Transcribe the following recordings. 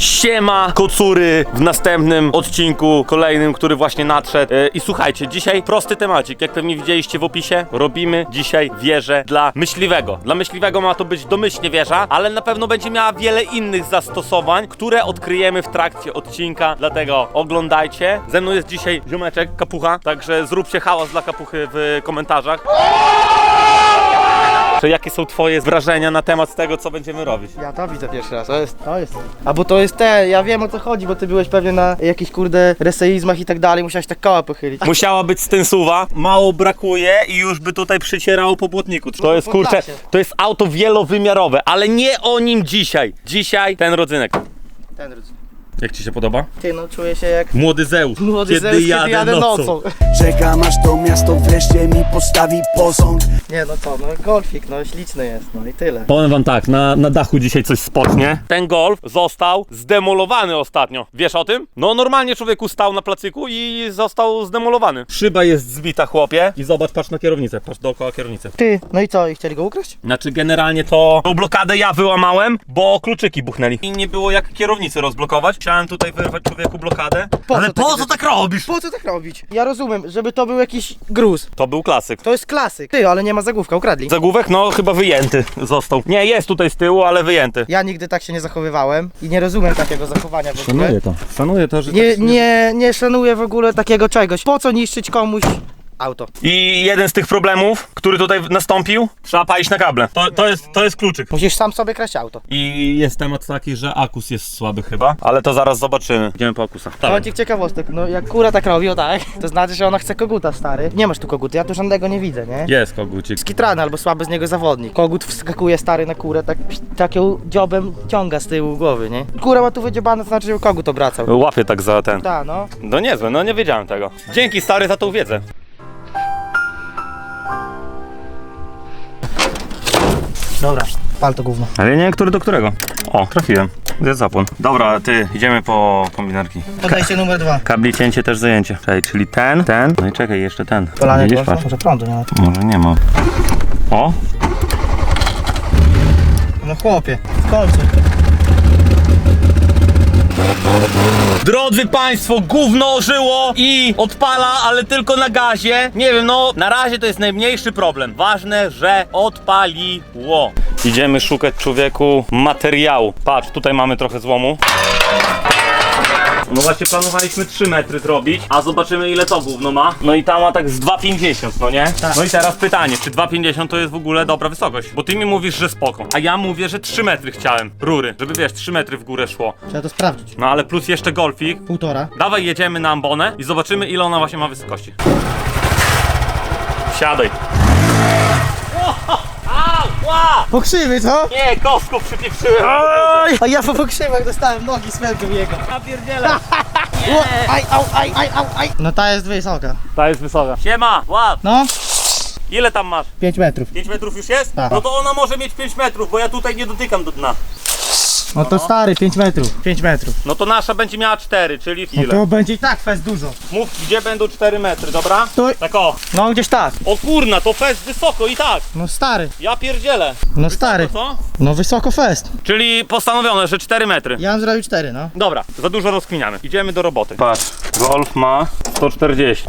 Siema, kocury w następnym odcinku, kolejnym, który właśnie nadszedł. E, I słuchajcie, dzisiaj prosty temacik. Jak pewnie widzieliście w opisie, robimy dzisiaj wieżę dla myśliwego. Dla myśliwego ma to być domyślnie wieża, ale na pewno będzie miała wiele innych zastosowań, które odkryjemy w trakcie odcinka. Dlatego oglądajcie. Ze mną jest dzisiaj ziomeczek, kapucha, także zróbcie hałas dla kapuchy w komentarzach. Czy jakie są twoje wrażenia na temat tego, co będziemy robić? Ja to widzę pierwszy raz, to jest, to jest. A bo to jest te, ja wiem o co chodzi, bo ty byłeś pewnie na jakichś kurde reseizmach i tak dalej, musiałeś tak koła pochylić. Musiała być stensuwa, mało brakuje i już by tutaj przycierało po błotniku. To jest kurczę, to jest auto wielowymiarowe, ale nie o nim dzisiaj. Dzisiaj ten rodzynek. Ten Jak ci się podoba? Ty no, czuję się jak Młody Zeus. młody Zeus, kiedy jadę nocą. Czekam aż to miasto wreszcie mi postawi posąg Nie no co, no golfik, no śliczny jest, no i tyle. Powiem wam tak, na, na dachu dzisiaj coś spocznie. Ten golf został zdemolowany ostatnio. Wiesz o tym? No normalnie człowieku stał na placyku i został zdemolowany. Szyba jest zbita chłopie i zobacz, patrz na kierownicę, patrz dookoła kierownicy. Ty, no i co, i chcieli go ukraść? Znaczy generalnie to tą blokadę ja wyłamałem, bo kluczyki buchnęli. I nie było jak kierownicy rozblokować. Chciałem tutaj wyrwać człowieku blokadę. Po Ale co po takie co rzeczy? tak robisz? Po co tak robić? Ja rozumiem, żeby to był jakiś gruz. To był klasyk. To jest klasyk. Ty, ale nie ma zagłówka, ukradli. Zagłówek? No chyba wyjęty został. Nie, jest tutaj z tyłu, ale wyjęty. Ja nigdy tak się nie zachowywałem i nie rozumiem takiego zachowania w ogóle. to. Szanuję to, że Nie, nie, nie szanuję w ogóle takiego czegoś. Po co niszczyć komuś auto? I jeden z tych problemów, który tutaj nastąpił, trzeba palić na kable. To, to, jest, to jest kluczyk. Musisz sam sobie kraść auto. I jest temat taki, że akus jest słaby chyba, ale to zaraz zobaczymy. Idziemy po akusa. Kącik ciekawostek, no jak kura tak robi, o tak, to znaczy, że ona chce koguta, stary. Nie masz tu koguta, ja tu żadnego nie widzę, nie? Jest kogucik. Skitrany albo słaby z niego zawodnik. Kogut wskakuje stary na kurę, tak taką dziobem ciąga z tyłu głowy, nie? Kura ma tu wydziobane, to znaczy, że kogut obracał. Łapie tak za ten. Ta, no. No niezłe, no nie wiedziałem tego. Dzięki stary za tą wiedzę. Dobra, pal to gówno. Ale nie wiem, który do którego. O, trafiłem. Jest zapłon. Dobra, ty, idziemy po kombinerki. Podejście numer dwa. Kabli cięcie też zajęcie. Czekaj, czyli ten, ten. No i czekaj, jeszcze ten. Polanie Widzisz, patrz. może prądu nie ma. Może nie ma. O, No chłopie, w końcu. Drodzy Państwo, gówno ożyło i odpala, ale tylko na gazie. Nie wiem, no na razie to jest najmniejszy problem. Ważne, że odpaliło. Idziemy szukać człowieku materiału. Patrz, tutaj mamy trochę złomu. No właśnie planowaliśmy 3 metry zrobić, a zobaczymy ile to gówno ma. No i tam ma tak z 2,50, no nie? Tak. No i teraz pytanie, czy 2,50 to jest w ogóle dobra wysokość? Bo ty mi mówisz, że spoko, a ja mówię, że 3 metry chciałem, rury, żeby wiesz, 3 metry w górę szło. Trzeba to sprawdzić. No ale plus jeszcze golfik, Półtora. Dawaj jedziemy na ambonę i zobaczymy ile ona właśnie ma wysokości. Siadaj. Ała! Pokrzywy, co? Nie, kostką przypieprzyłem. Oj! A ja po pokrzywach dostałem nogi smętu jego. Ja pierdzielę. Aj, au, aj, aj, au, aj. No ta jest wysoka. Ta jest wysoka. Siema, łap. No, Ile tam masz? 5 metrów. 5 metrów już jest? Tak. No to ona może mieć 5 metrów, bo ja tutaj nie dotykam do dna. No to stary, 5 metrów. 5 metrów. No to nasza będzie miała 4, czyli No ile? to będzie i tak fest dużo. Mów, gdzie będą 4 metry, dobra? Stój. Tak o. No gdzieś tak. O kurna, to fest wysoko i tak. No stary. Ja pierdzielę. No stary. To co? No wysoko fest. Czyli postanowione, że 4 metry. Ja bym zrobił 4, no. Dobra, za dużo rozkminiamy. Idziemy do roboty. Patrz, Golf ma 140.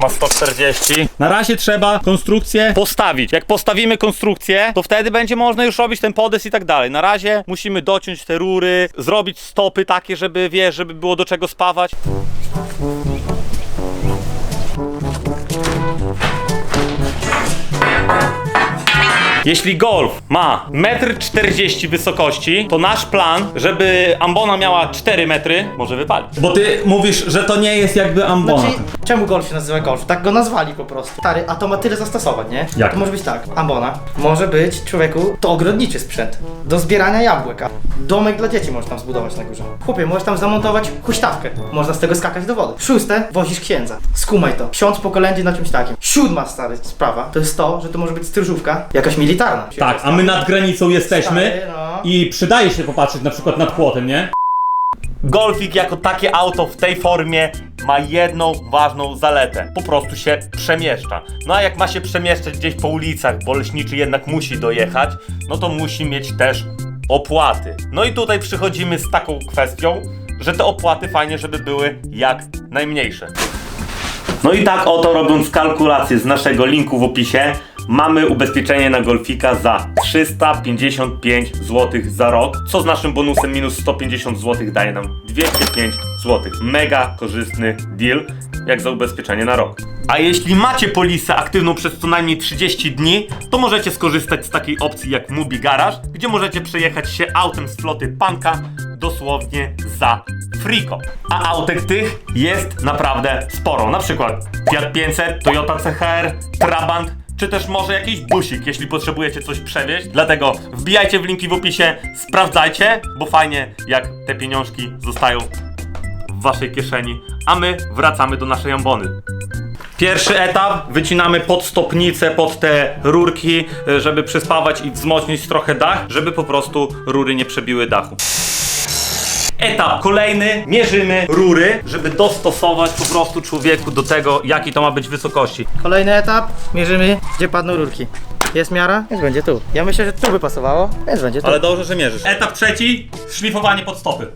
Ma 140. Na razie trzeba konstrukcję postawić. Jak postawimy konstrukcję, to wtedy będzie można już robić ten podest i tak dalej. Na razie musimy dociąć te rury, zrobić stopy takie, żeby wiesz, żeby było do czego spawać. Jeśli golf ma 1,40 m wysokości, to nasz plan, żeby ambona miała 4 metry, może wypalić. Bo ty mówisz, że to nie jest jakby ambona. Znaczy, czemu golf się nazywa golf? Tak go nazwali po prostu. Stary, a to ma tyle zastosowań, nie? Jak? To może być tak, ambona. Może być, człowieku, to ogrodniczy sprzęt. Do zbierania jabłek. a Domek dla dzieci możesz tam zbudować na górze. Chłopie, możesz tam zamontować huśtawkę. Można z tego skakać do wody. Szóste, wozisz księdza. Skumaj to. Ksiądz po kolędzie na czymś takim. Siódma, stary, sprawa, to jest to, że to może być stróżówka, jakaś militarna. Tak, a my nad granicą jesteśmy Stary, no. i przydaje się popatrzeć na przykład nad płotem, nie? Golfik jako takie auto w tej formie ma jedną ważną zaletę. Po prostu się przemieszcza. No a jak ma się przemieszczać gdzieś po ulicach, bo leśniczy jednak musi dojechać, no to musi mieć też opłaty. No i tutaj przychodzimy z taką kwestią, że te opłaty fajnie, żeby były jak najmniejsze. No i tak oto robiąc kalkulację z naszego linku w opisie, mamy ubezpieczenie na Golfika za 355 zł za rok, co z naszym bonusem minus 150 zł daje nam 205 zł. Mega korzystny deal, jak za ubezpieczenie na rok. A jeśli macie polisę aktywną przez co najmniej 30 dni, to możecie skorzystać z takiej opcji jak Mubi Garage, gdzie możecie przejechać się autem z floty Panka dosłownie za friko. A autek tych jest naprawdę sporo. Na przykład Fiat 500, Toyota CHR, Trabant, czy też może jakiś busik, jeśli potrzebujecie coś przewieźć. Dlatego wbijajcie w linki w opisie, sprawdzajcie, bo fajnie jak te pieniążki zostają w waszej kieszeni, a my wracamy do naszej ambony. Pierwszy etap, wycinamy pod stopnicę, pod te rurki, żeby przyspawać i wzmocnić trochę dach, żeby po prostu rury nie przebiły dachu. Etap kolejny, mierzymy rury, żeby dostosować po prostu człowieku do tego, jaki to ma być wysokości. Kolejny etap, mierzymy, gdzie padną rurki. Jest miara? Więc będzie tu. Ja myślę, że tu by pasowało, więc będzie tu. Ale dobrze, że mierzysz. Etap trzeci, szlifowanie pod stopy.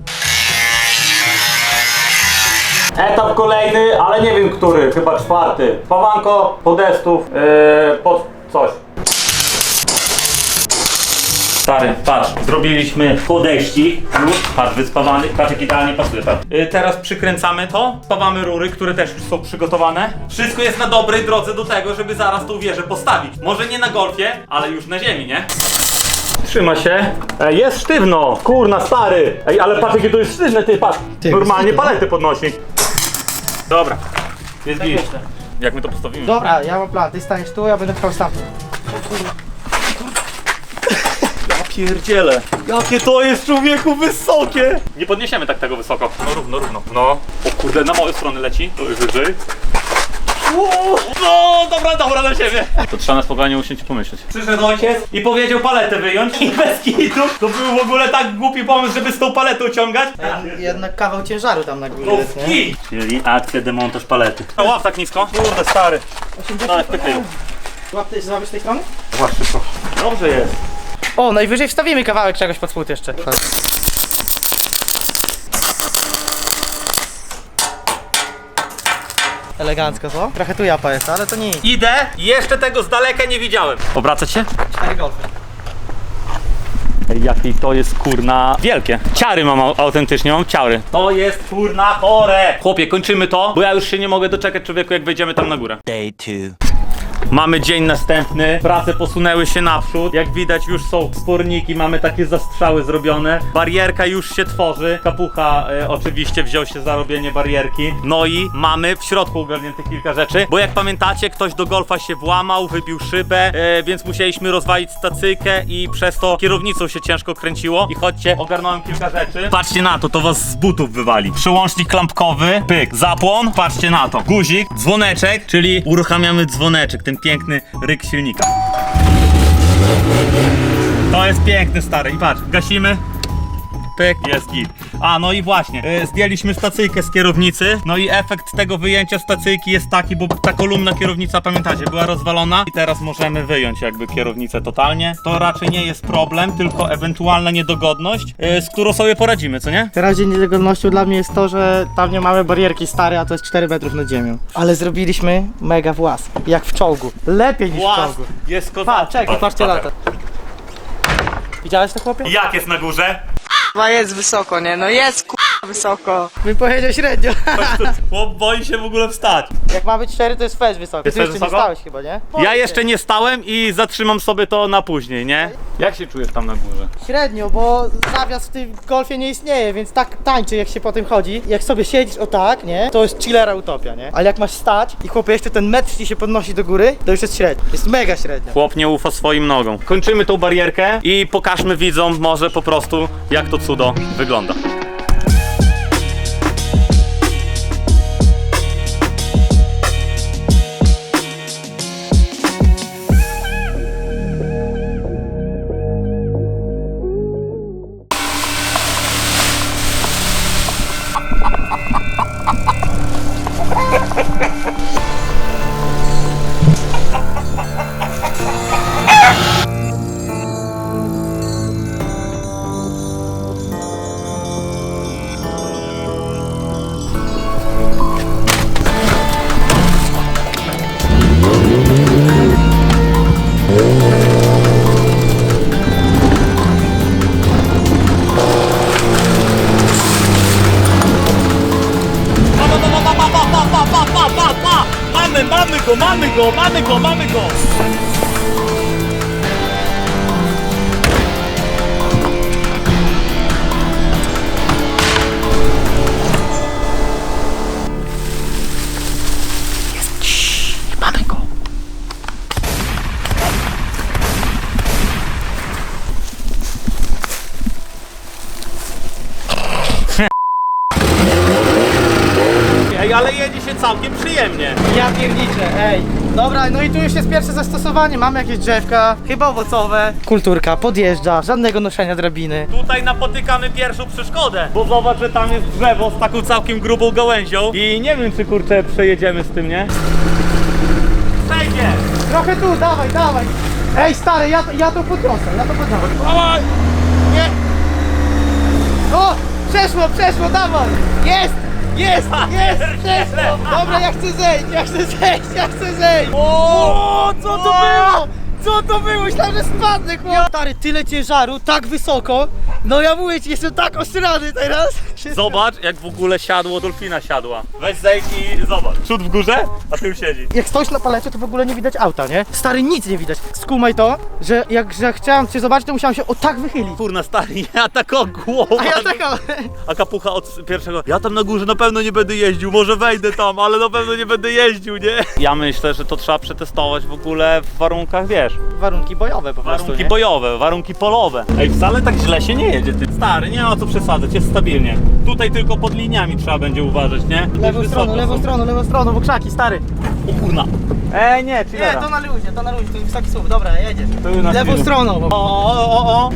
Etap kolejny, ale nie wiem który, chyba czwarty. Pawanko, podestów, yy, pod coś. Stary, patrz, zrobiliśmy podejścik, już, patrz, wyspawany, patrz jak idealnie pasuje, patrz. Yy, teraz przykręcamy to, spawamy rury, które też już są przygotowane. Wszystko jest na dobrej drodze do tego, żeby zaraz tą wieżę postawić. Może nie na golfie, ale już na ziemi, nie? Trzyma się. Ej, jest sztywno! Kurna, stary! Ej, ale patrz jakie to jest sztywne, ty, patrz! Ty, Normalnie sztywne. palety podnosi. Dobra. Jest Tak git. Jak my to postawimy? Dobra, ja mam plan, ty staniesz tu, ja będę pchał stamtąd. Pierdzielę. Jakie to jest człowieku wysokie! Nie podniesiemy tak tego wysoko. No równo, równo. No. O kurde, na moją stronę leci. To jest wyżej. Uuu, No, dobra, dobra, na siebie. To trzeba na spokojnie usiąść i pomyśleć. Przyszedł ojciec i powiedział paletę wyjąć i bez kitu. To był w ogóle tak głupi pomysł, żeby z tą paletą ciągać. Jednak kawał ciężaru tam na górze No jest, nie? kij! Czyli akcja demontaż palety. A łap tak nisko? Kurde, stary. No, wpychaj. Łap ty zrobisz z tej strony? Właśnie to. Dobrze jest. O, najwyżej wstawimy kawałek czegoś pod spód jeszcze. Elegancko, co? Trochę tu japa jest, ale to nie nic. Idę, jeszcze tego z daleka nie widziałem. Obracać się? Cztery golfy. Ej, Jakie to jest kurna wielkie. Ciary mam au- autentycznie, mam ciary. To jest kurna chore. Chłopie, kończymy to, bo ja już się nie mogę doczekać człowieku, jak wejdziemy tam na górę. Day two. Mamy dzień następny, prace posunęły się naprzód. Jak widać już są sporniki, mamy takie zastrzały zrobione. Barierka już się tworzy. Kapucha e, oczywiście wziął się za robienie barierki. No i mamy w środku ogarniętych kilka rzeczy, bo jak pamiętacie, ktoś do golfa się włamał, wybił szybę, e, więc musieliśmy rozwalić stacyjkę i przez to kierownicą się ciężko kręciło. I chodźcie, ogarnąłem kilka rzeczy. Patrzcie na to, to was z butów wywali. Przełącznik klampkowy, pyk, zapłon, patrzcie na to. Guzik, dzwoneczek, czyli uruchamiamy dzwoneczek, ten piękny ryk silnika. To jest piękny stary i patrz, gasimy. Pyk, jest git. A, no i właśnie, y, zdjęliśmy stacyjkę z kierownicy, no i efekt tego wyjęcia stacyjki jest taki, bo ta kolumna kierownica, pamiętacie, była rozwalona i teraz możemy wyjąć jakby kierownicę totalnie. To raczej nie jest problem, tylko ewentualna niedogodność, y, z którą sobie poradzimy, co nie? Teraz dzień niedogodnością dla mnie jest to, że tam nie mamy barierki stare, a to jest 4 metrów nad ziemią. Ale zrobiliśmy mega włas, jak w czołgu. Lepiej niż w czołgu. jest Pa, czekaj, patrzcie lata. Widziałeś to chłopie? Jak jest na górze? Chyba jest wysoko, nie? No jest k***a wysoko. Bym powiedział średnio. Chłop boi się w ogóle wstać. Jak ma być 4, to jest fez wysoko. Jest Ty fez jeszcze nie wysoko? stałeś chyba, nie? Ja jeszcze nie stałem i zatrzymam sobie to na później, nie? Jak się czujesz tam na górze? Średnio, bo zawias w tym golfie nie istnieje, więc tak tańczy jak się po tym chodzi. Jak sobie siedzisz o tak, nie? To jest chillera utopia, nie? Ale jak masz stać i chłopie jeszcze ten metr ci się podnosi do góry, to już jest średnio. Jest mega średnio. Chłop nie ufa swoim nogom. Kończymy tą barierkę i pokażmy widzom może po prostu jak to cudo wygląda. pa, pa, pa! Mamy, mamy go, mamy go, mamy go, mamy go! Przyjemnie. Ja pierniczę, ej. Dobra, no i tu już jest pierwsze zastosowanie. Mamy jakieś drzewka, chyba owocowe. Kulturka, podjeżdża, żadnego noszenia drabiny. Tutaj napotykamy pierwszą przeszkodę. Bo zobacz, że tam jest drzewo z taką całkiem grubą gałęzią. I nie wiem, czy kurczę przejedziemy z tym, nie? Przejdzie! Trochę tu, dawaj, dawaj. Ej, stary, ja, ja to podniosę, ja to podniosę. Dawaj! Nie! O! Przeszło, przeszło, dawaj! Jest! Jest! Jest! Przeszło! Dobra, ja chcę zejść, ja chcę zejść, ja chcę zejść! O! Co to było? Co to było? Myślałem, że spadnę, chłop! Stary, tyle ciężaru, tak wysoko. No ja mówię ci, jestem tak osrany teraz. Zobacz, jak w ogóle siadło dolfina siadła. Weź zejdź i zobacz. Przód w górze, a tył siedzi. Jak stoisz na palecie, to w ogóle nie widać auta, nie? Stary, nic nie widać. Skumaj to, że jak że chciałem cię zobaczyć, to musiałem się o tak wychylić. Kurna stary, ja taką głową. A ja taka... A kapucha od pierwszego. Ja tam na górze na pewno nie będę jeździł, może wejdę tam, ale na pewno nie będę jeździł, nie? Ja myślę, że to trzeba przetestować w ogóle w warunkach, wiesz, Warunki bojowe po prostu, warunki nie? bojowe, warunki polowe. Ej, wcale tak źle się nie jedzie, ty. Stary, nie ma co przesadzać, jest stabilnie. Tutaj tylko pod liniami trzeba będzie uważać, nie? Lewą wysoko stroną, lewą są. stroną, lewą stroną, bo krzaki, stary. O kurna. Ej, nie, Nie, chillera. to na luzie, to na luzie, to jest wysoki słup, dobra, jedziesz. To na Lewą chwilę. stroną. O, o, o, o.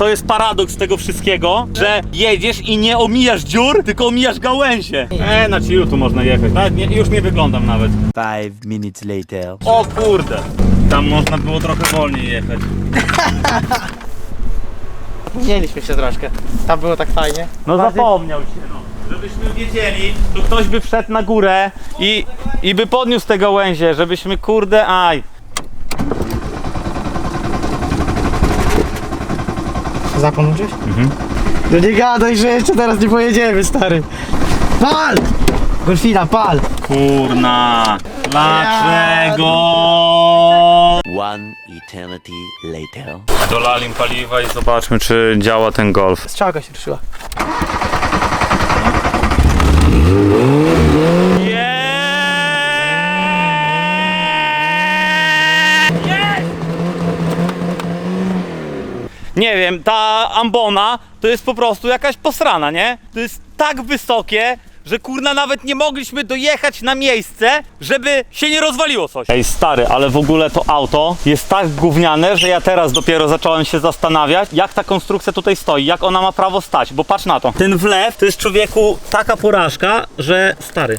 To jest paradoks tego wszystkiego, że jedziesz i nie omijasz dziur, tylko omijasz gałęzie. E, na chillu tu można jechać. Nawet nie, już nie wyglądam nawet. Five minutes later. O kurde. Tam można było trochę wolniej jechać. Mieliśmy się troszkę. Tam było tak fajnie. No Bardziej- zapomniał się, no. Żebyśmy wiedzieli, to ktoś by wszedł na górę i, i by podniósł te gałęzie, żebyśmy kurde, aj. Zapomniał gdzieś? Mhm. No nie gadaj, że jeszcze teraz nie pojedziemy, stary. Pal! Golfina, pal! Kurna. Dlaczego? One eternity later. Dolali im paliwa i zobaczmy, czy działa ten golf. Strzałka się ruszyła. Nie wiem, ta ambona to jest po prostu jakaś posrana, nie? To jest tak wysokie, że kurna nawet nie mogliśmy dojechać na miejsce, żeby się nie rozwaliło coś. Ej stary, ale w ogóle to auto jest tak gówniane, że ja teraz dopiero zacząłem się zastanawiać, jak ta konstrukcja tutaj stoi, jak ona ma prawo stać, bo patrz na to. Ten wlew to jest człowieku taka porażka, że stary,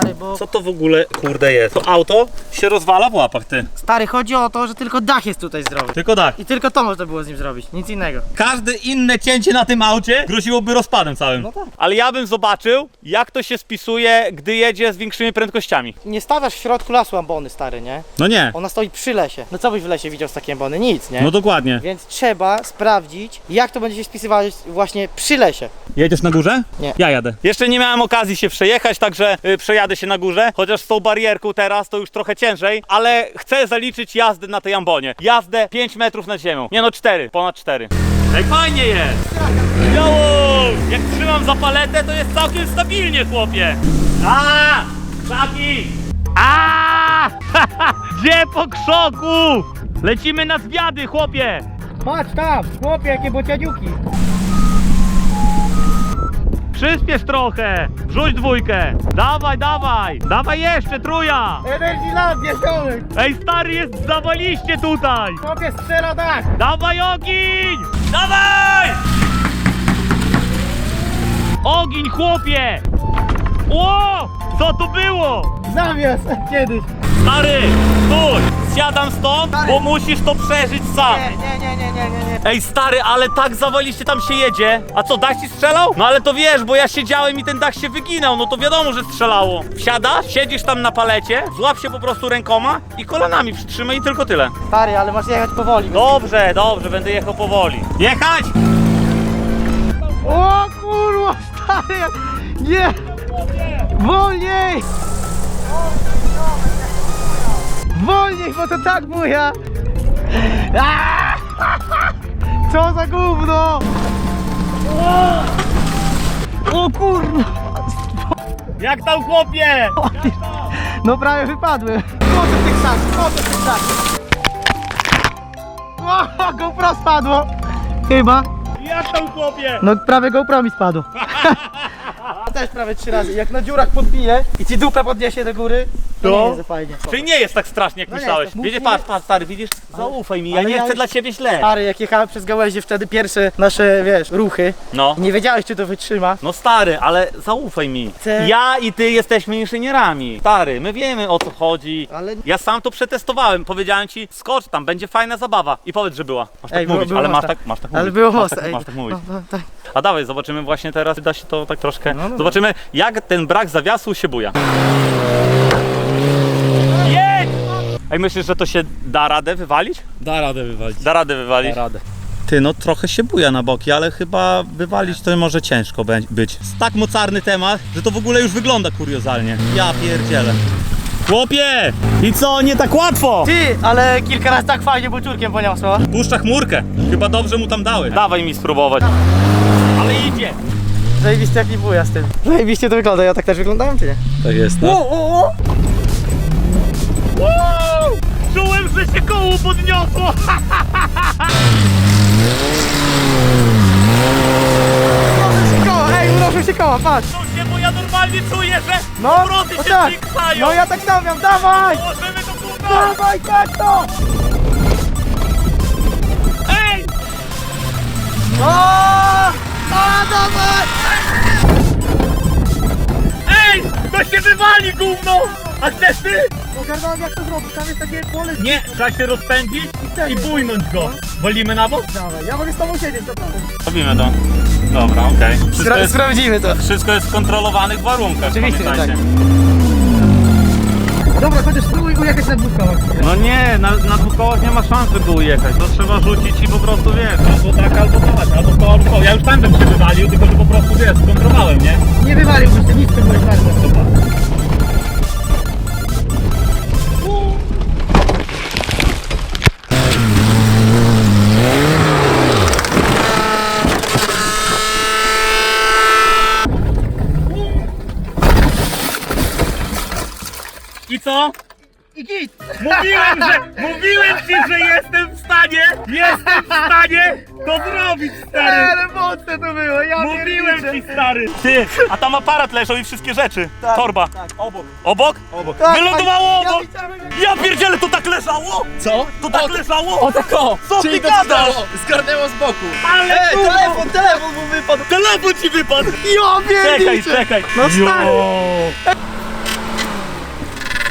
Stary, bo... co to w ogóle kurde jest? To auto się rozwala w łapach, ty. Stary, chodzi o to, że tylko dach jest tutaj zdrowy. Tylko tak. I tylko to można było z nim zrobić, nic innego. Każde inne cięcie na tym aucie groziłoby rozpadem całym. No tak. Ale ja bym zobaczył, jak to się spisuje, gdy jedzie z większymi prędkościami. Nie stawiasz w środku lasu ambony, stary, nie? No nie. Ona stoi przy lesie. No co byś w lesie widział z takiej ambony? Nic, nie? No dokładnie. Więc trzeba sprawdzić, jak to będzie się spisywać właśnie przy lesie. Jedziesz na górze? Nie. Ja jadę. Jeszcze nie miałem okazji się przejechać, także y, przejadę się na górze. Chociaż z tą barierką teraz to już trochę ciężej, ale chcę zaliczyć jazdę na tej ambonie. Jazdę 5 metrów nad ziemią. Nie no 4, ponad 4. Ej, fajnie jest! Joło! Jak trzymam za paletę, to jest całkiem stabilnie, chłopie! A! Szaki! A! Gdzie po krzoku? Lecimy na zwiady, chłopie! Patrz tam, chłopie, jakie bocianiuki. Przyspiesz trochę! Wrzuć dwójkę! Dawaj, dawaj! Dawaj jeszcze, truja! Energyland, ziomek. Ej, stary, jest zawaliście tutaj! Chłopie, strzela dach. Dawaj ogień! Dawaj! Ogień, chłopie! Ło! Co to było? Zawias, kiedyś. Stary, stój! Zsiadam stąd, bo musisz to przeżyć sam. Nie, nie, nie, nie, nie, nie, nie. Ej stary, ale tak zawaliście tam się jedzie. A co, dach ci strzelał? No ale to wiesz, bo ja siedziałem i ten dach się wyginał, no to wiadomo, że strzelało. Wsiadasz, siedzisz tam na palecie, złap się po prostu rękoma i kolanami przytrzymaj i tylko tyle. Stary, ale masz jechać powoli. Dobrze, dobrze, będę jechał powoli. Jechać! O kurwa, stary! Nie! Wolniej! Wolniej, bo to tak buja! Aaaa! Co za gówno! O kurwa! Jak tam chłopie? No prawie wypadłem. W tych krzakach, chodzę w tych krzakach. O, GoPro spadło. Chyba. Jak tam chłopie? No prawie GoPro mi spadło. Też prawie trzy razy. Jak na dziurach podbije i ci dupę podniesie do góry, nie jest fajnie. Czyli nie jest tak strasznie jak No nie myślałeś. jest, to patrz, patrz stary, widzisz? Zaufaj mi, ja Ale nie ja chcę już- dla ciebie źle. Stary, jak jechałem przez gałęzie wtedy pierwsze nasze, wiesz, ruchy, No. nie wiedziałeś czy to wytrzyma. No stary, ale zaufaj mi. Chcę- Ja i ty jesteśmy inżynierami. Stary, my wiemy o co chodzi. Ale- Ja sam to przetestowałem. Powiedziałem ci, skocz tam, będzie fajna zabawa. I powiedz, że była. Masz tak Ej, było- mówić, było ale masz mocno. tak, masz tak Ale mówić. było masz mocno, tak, ej. masz tak mówić. No, no, tak. A dawaj, zobaczymy właśnie teraz, da się to tak troszkę. No, no, zobaczymy, jak ten brak zawiasu się buja. Ej, myślisz, że to się da radę wywalić? Da radę wywalić. Da radę wywalić. Da radę. Ty, no trochę się buja na boki, ale chyba wywalić to może ciężko być. Jest tak mocarny temat, że to w ogóle już wygląda kuriozalnie. Ja pierdzielę. Chłopie! I co, nie tak łatwo? Ty, ale kilka razy tak fajnie buciurkiem poniosło. Puszcza chmurkę. Chyba dobrze mu tam dały. Dawaj mi spróbować. Ale idzie. Zajebiście jak nie buja z tym. Zajebiście to wygląda, ja tak też wyglądałem czy nie? Tak jest, O, no. o, o! Wow! Że się koło podniosło! Unoszą się koła, ej, unoszą się koła, patrz! To się, bo ja normalnie czuję, że No, obroty no się tak. No ja tak samo miałem, dawaj! Możemy to kurwa! Dawaj, tak to! Ej! O! A, dawaj! Ej! To się wywali gówno! A chcesz ty? Ogarnąłem jak to zrobić, tam jest takie pole. Nie, trzeba się rozpędzić i bójnąć go. Walimy na bok? Dawaj, ja mogę z tobą siedzieć, to. Robimy to. Dobra, okej. Wszystko, Spra- jest, sprawdzimy to. wszystko jest w kontrolowanych warunkach, Oczywiście, pamiętajcie. Dobra, chociaż spróbuj ujechać na dwóch kołach. No nie, na, na dwóch kołach nie ma szans, żeby ujechać. To trzeba rzucić i po prostu wiesz, albo tak, albo tak, albo to, albo to. Ja już tam bym się wywalił, tylko że po prostu wiesz, skontrolowałem, nie? Nie wywaliłbyś się, nic nie byłeś bardzo. I co? I git! Mówiłem, że, mówiłem ci, że jestem w stanie, jestem w stanie to zrobić, stary. Ale mocne to było, ja Mówiłem ci, stary. Ty, a tam aparat leżał i wszystkie rzeczy. Tak, Torba. tak. Obok. Obok? Obok. Tak, Wylądowało ja obok. Ja pierdzielę, to tak leżało? Co? To tak leżało? O tak o! Co ty gadasz? zgarnęło- z boku. Ale Ej, kurwa, telefon, telefon mu wypadł! telefon ci wypadł. Ja Czekaj, pierniczę! czekaj. No stary. Jo.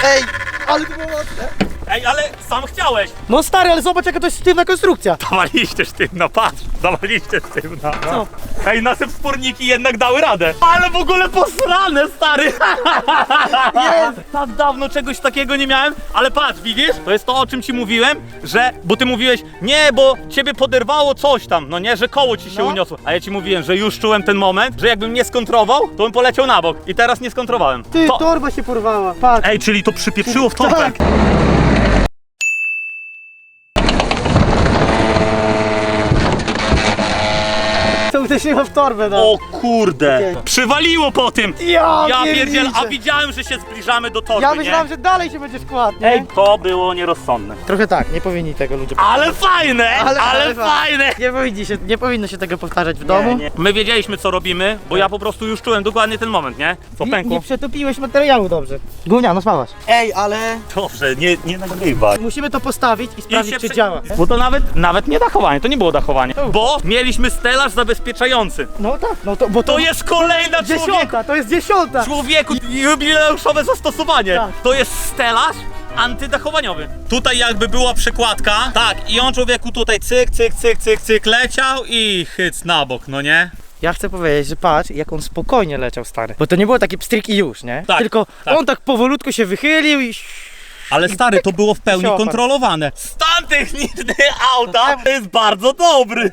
Ej, ale to było mocne. Ej, ale sam chciałeś. No stary, ale zobacz jaka to jest sztywna konstrukcja. Zawaliście sztywno, patrz. Zawaliście sztywno. Co? Ej, nasze wsporniki jednak dały radę. Ale w ogóle posrane, stary. Jest. Tak dawno czegoś takiego nie miałem, ale patrz, widzisz? To jest to, o czym ci mówiłem, że, bo ty mówiłeś, nie, bo ciebie poderwało coś tam, no nie, że koło ci się No. uniosło. A ja ci mówiłem, że już czułem ten moment, że jakbym nie skontrował, to bym poleciał na bok. I teraz nie skontrowałem. Ty, To- torba się porwała, patrz. Ej, czyli to przypieprzyło w torbę. To uderzyło w torbę, no. O kurde, przywaliło po tym. Ja, Ja pierdziel, a widziałem, że się zbliżamy do torby, Ja myślałem, nie? że dalej się będzie skład, nie? Ej, to było nierozsądne. Trochę tak, nie powinni tego ludzie Ale fajne, ale, ale fajne. Nie powinni się, nie powinno się tego powtarzać w domu. My wiedzieliśmy co robimy, bo ja po prostu już czułem dokładnie ten moment, nie? Co Nie, pękło? nie przetopiłeś materiału dobrze. Gówniano spałaś. Ej, ale Dobrze, nie, nie nagrywaj. musimy to postawić i sprawdzić, się czy prze- działa. Bo to nawet, nawet nie dachowanie, to nie było dachowanie. Bo mieliśmy stelaż zabezpieczający. No tak, no to, bo to, To jest kolejna człowieku, dziesiąta, to jest dziesiąta. człowieku jubileuszowe zastosowanie. Tak. To jest stelaż antydachowaniowy. Tutaj jakby była przekładka, tak, i on człowieku tutaj cyk, cyk, cyk, cyk, cyk leciał i hyc na bok, no nie? Ja chcę powiedzieć, że patrz, jak on spokojnie leciał stary. Bo to nie było takie pstryk i już, nie? Tak, Tylko tak. on tak powolutku się wychylił i Ale stary, to było w pełni kontrolowane. Stan techniczny auta jest bardzo dobry.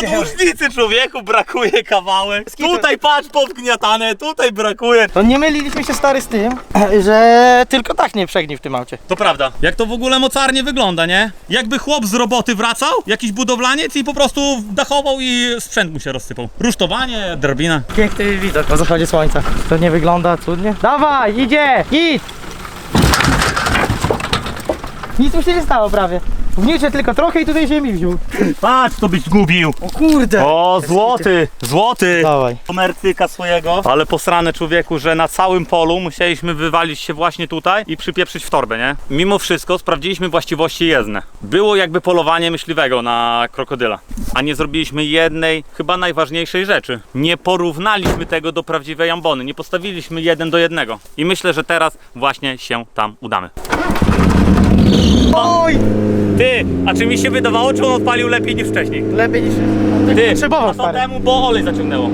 Podłużnicy człowieku, brakuje kawałek. Tutaj patrz, podgniatane, tutaj brakuje. No nie myliliśmy się stary z tym, że tylko tak nie przegni w tym aucie. To prawda. Jak to w ogóle mocarnie wygląda, nie? Jakby chłop z roboty wracał, jakiś budowlaniec i po prostu dachował i sprzęt mu się rozsypał. Rusztowanie, drabina. Piękny widok po zachodzie słońca. To nie wygląda cudnie? Dawaj, idzie! Idź! Nic mu się nie stało prawie. Wnicze tylko trochę i tutaj ziemi wziął. Patrz, to byś zgubił. O kurde! O, złoty, złoty. Dawaj. Komercyka swojego. Ale posrane człowieku, że na całym polu musieliśmy wywalić się właśnie tutaj i przypieprzyć w torbę, nie? Mimo wszystko sprawdziliśmy właściwości jezdne. Było jakby polowanie myśliwego na krokodyla. A nie zrobiliśmy jednej, chyba najważniejszej rzeczy. Nie porównaliśmy tego do prawdziwej ambony. Nie postawiliśmy jeden do jednego. I myślę, że teraz właśnie się tam udamy. Oj! Ty, a czy mi się wydawało, czy on odpalił lepiej niż wcześniej? Lepiej niż... Ty, Potrzebował, a to stary. temu, bo olej zaciągnęło.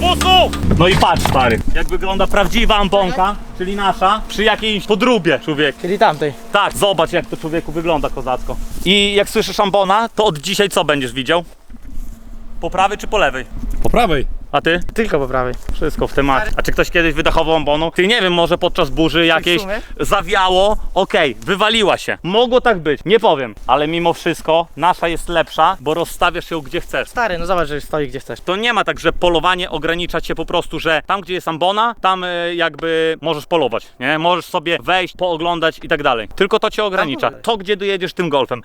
Musu! No i patrz stary, jak wygląda prawdziwa amponka, czyli nasza, przy jakiejś podróbie, człowiek. Czyli tamtej. Tak, zobacz jak to człowieku wygląda kozacko. I jak słyszysz ambona, to od dzisiaj co będziesz widział? Po prawej czy po lewej? Po prawej. A ty? Tylko po prawej. Wszystko w temacie. A czy ktoś kiedyś wydachował ambonu? Ty nie wiem, może podczas burzy jakiejś sumie? zawiało, okej, wywaliła się. Mogło tak być, nie powiem. Ale mimo wszystko nasza jest lepsza, bo rozstawiasz ją gdzie chcesz. Stary, no zobacz, że stoi gdzie chcesz. To nie ma tak, że polowanie ogranicza cię po prostu, że tam gdzie jest ambona, tam y, jakby możesz polować, nie? Możesz sobie wejść, pooglądać i tak dalej. Tylko to cię ogranicza. wolę. To gdzie dojedziesz tym golfem.